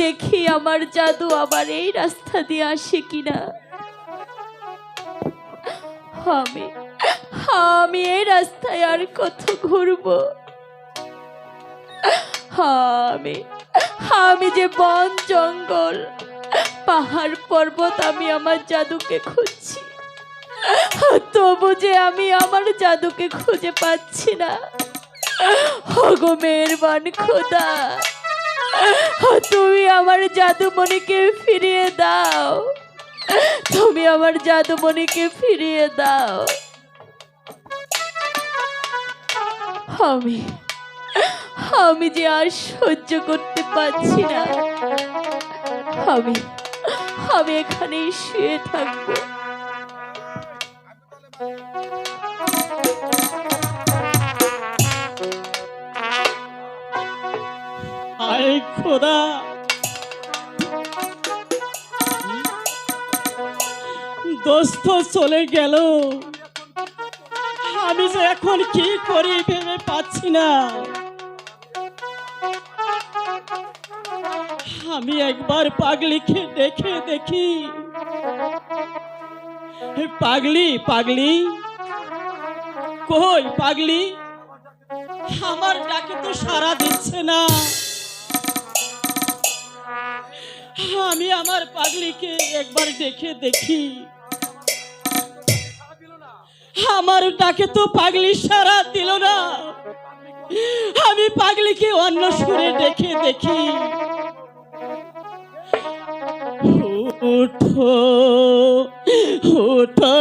দেখি আমার জাদু আবার এই রাস্তা দিয়ে আসে কিনা। আমি আমি এই রাস্তায় আর কত ঘুরবো? আমি আমি যে বন জঙ্গল, পাহাড় পর্বত আমি আমার জাদুকে খুঁজছি। তবু যে আমি আমার জাদুকে খুঁজে পাচ্ছি না। ওগো মেহেরবান খোদা! তুমি আমার জাদুমণিকে ফিরিয়ে দাও। তুমি আমার জাদুমণিকে ফিরিয়ে দাও। আমি আমি যে আর সহ্য করতে পারছি না। আমি আমি এখানেই শুয়ে থাকব। খোদা দোস্ত চলে গেল। আমি যে এখন কি করি ভেবে পাচ্ছি না। আমি একবার পাগলিকে দেখে দেখি। পাগলি পাগলি। কই পাগলি? আমার ডাকে তো সারা দিচ্ছে না। আমি আমার পাগলিকে একবার দেখে দেখি। আমার ডাকে তো পাগলি সারা দিল না। আমি পাগলিকে অন্য সুরে দেখে দেখি। উঠো উঠো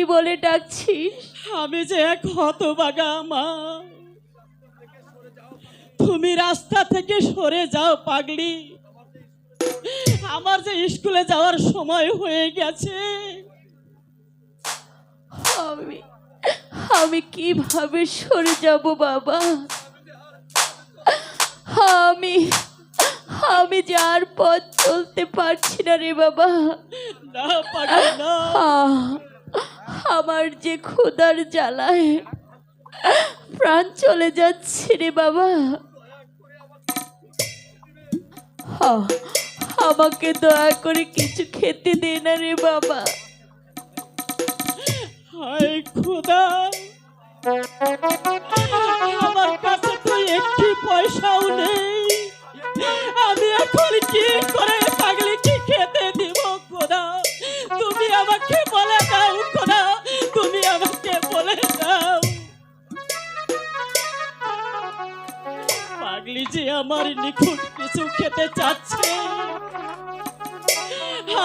পাগলি বলে ডাকছিস আমি যে এক হতবাগা মা। তুমি রাস্তা থেকে সরে যাও পাগলি। আমার যে স্কুলে যাওয়ার সময় হয়ে গেছে। আমি আমি কীভাবে সরে যাব বাবা? আমি আমি যে আর পথ চলতে পারছি না রে বাবা। না আমার যে ক্ষুদার জ্বালায়। প্রাণ চলে যাচ্ছে রে বাবা। আমাকে দয়া করে কিছু খেতে দে না রে বাবা। হায় আমার কাছে তো একটি পয়সাও নেই। আমি এখন কি করে পাগলি আমার নিখুঁত কিছু খেতে চাচ্ছে?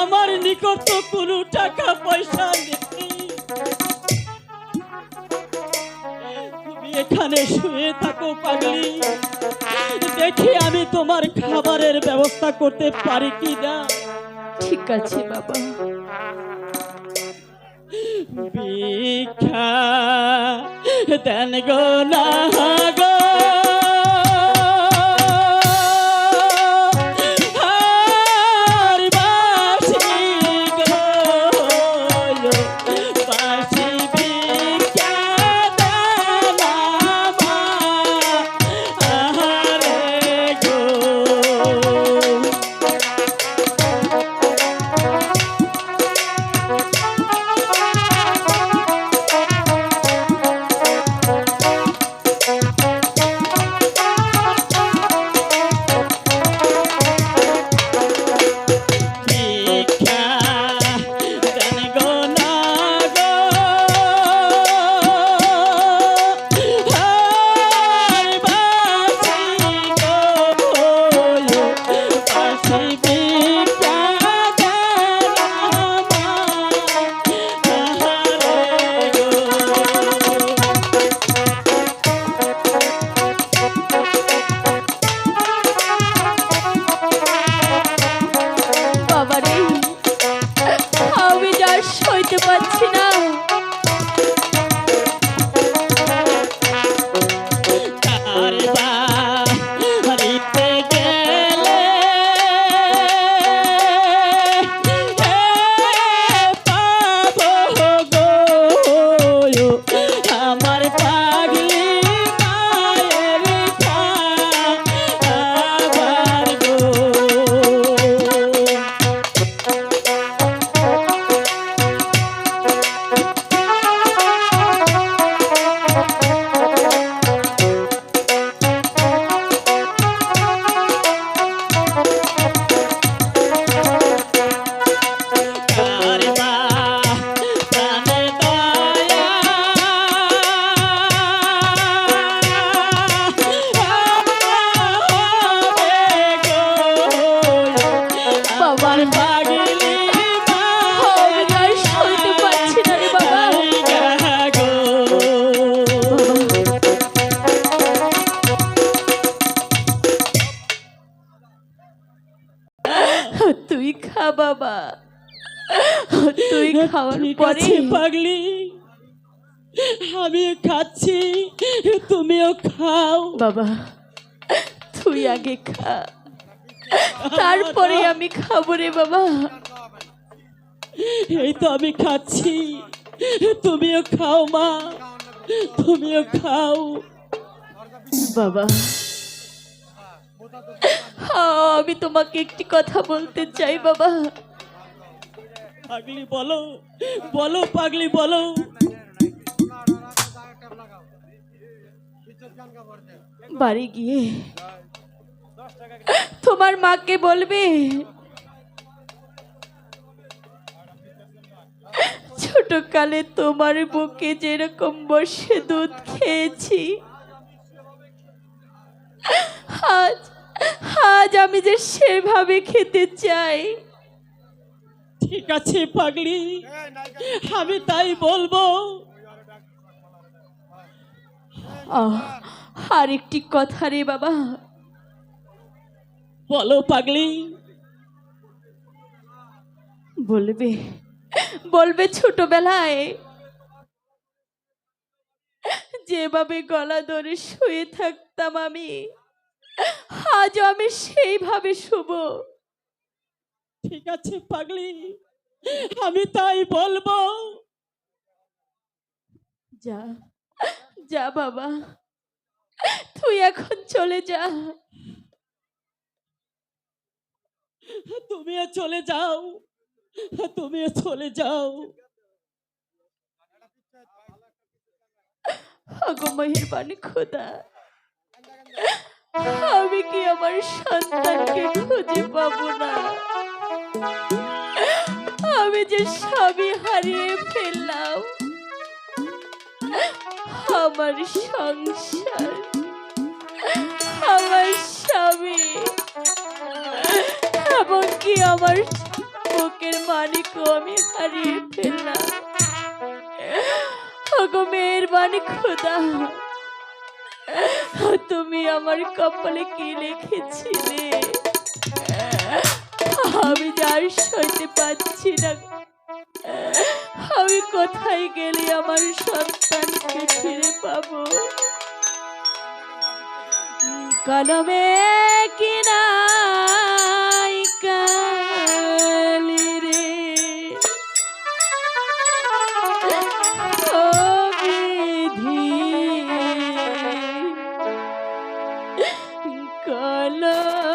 আমার নিকট তো কোনো টাকা পয়সা নেই। তুমি এখানে শুয়ে থাকো পাগলি। দেখি আমি তোমার খাবারের ব্যবস্থা করতে পারি কি না ঠিক আছে বাবা। ভিক্ষা দেন গো না সইতে পারছি না। তুই খা বাবা। তুই খাওয়ার পরে পাগলি। আমি খাচ্ছি তুমিও খাও। বাবা তুই আগে খা। তারপরে আমি খাব রে বাবা। এই তো আমি খাচ্ছি। তুমিও খাও মা। তুমিও খাও। বাবা। আমি তোমাকে একটি কথা বলতে চাই বাবা। পাগলি বলো বলো পাগলি বলো। বাড়ি গিয়ে তোমার মাকে বলবে ছোটকালে তোমার বুকে যেরকম বসে দুধ খেয়েছি আজ আজ আমি যে সেভাবে খেতে চাই। ঠিক আছে পাগলি আমি তাই বলব। আর একটি কথা রে বাবা। বলো পাগলি। বলবে বলবে ছোটবেলায়। যেভাবে গলা ধরে শুয়ে থাকতাম আমি। আজও আমি সেইভাবে শুভ। ঠিক আছে পাগলি। আমি তাই বলব। যা যা বাবা। তুই এখন চলে যা। তুমিও চলে যাও। তুমিও চলে যাও। আগো মেহেরবানি খোদা। আমি কি আমার সন্তানকে খুঁজে পাবো না? আমি যে স্বামী হারিয়ে ফেললাম। আমার সংসার, আমার স্বামী, এমনকি আমার বুকের মালিকও আমি হারিয়ে ফেললাম। ওগো মেহেরবানি খোদা তুমি আমার কপালে কি লিখেছিলে? আমি যার সইতে পাচ্ছি না। আমি কোথায় গেলে আমার সন্তানকে ফিরে পাবো? কলমে কিনাই কলমে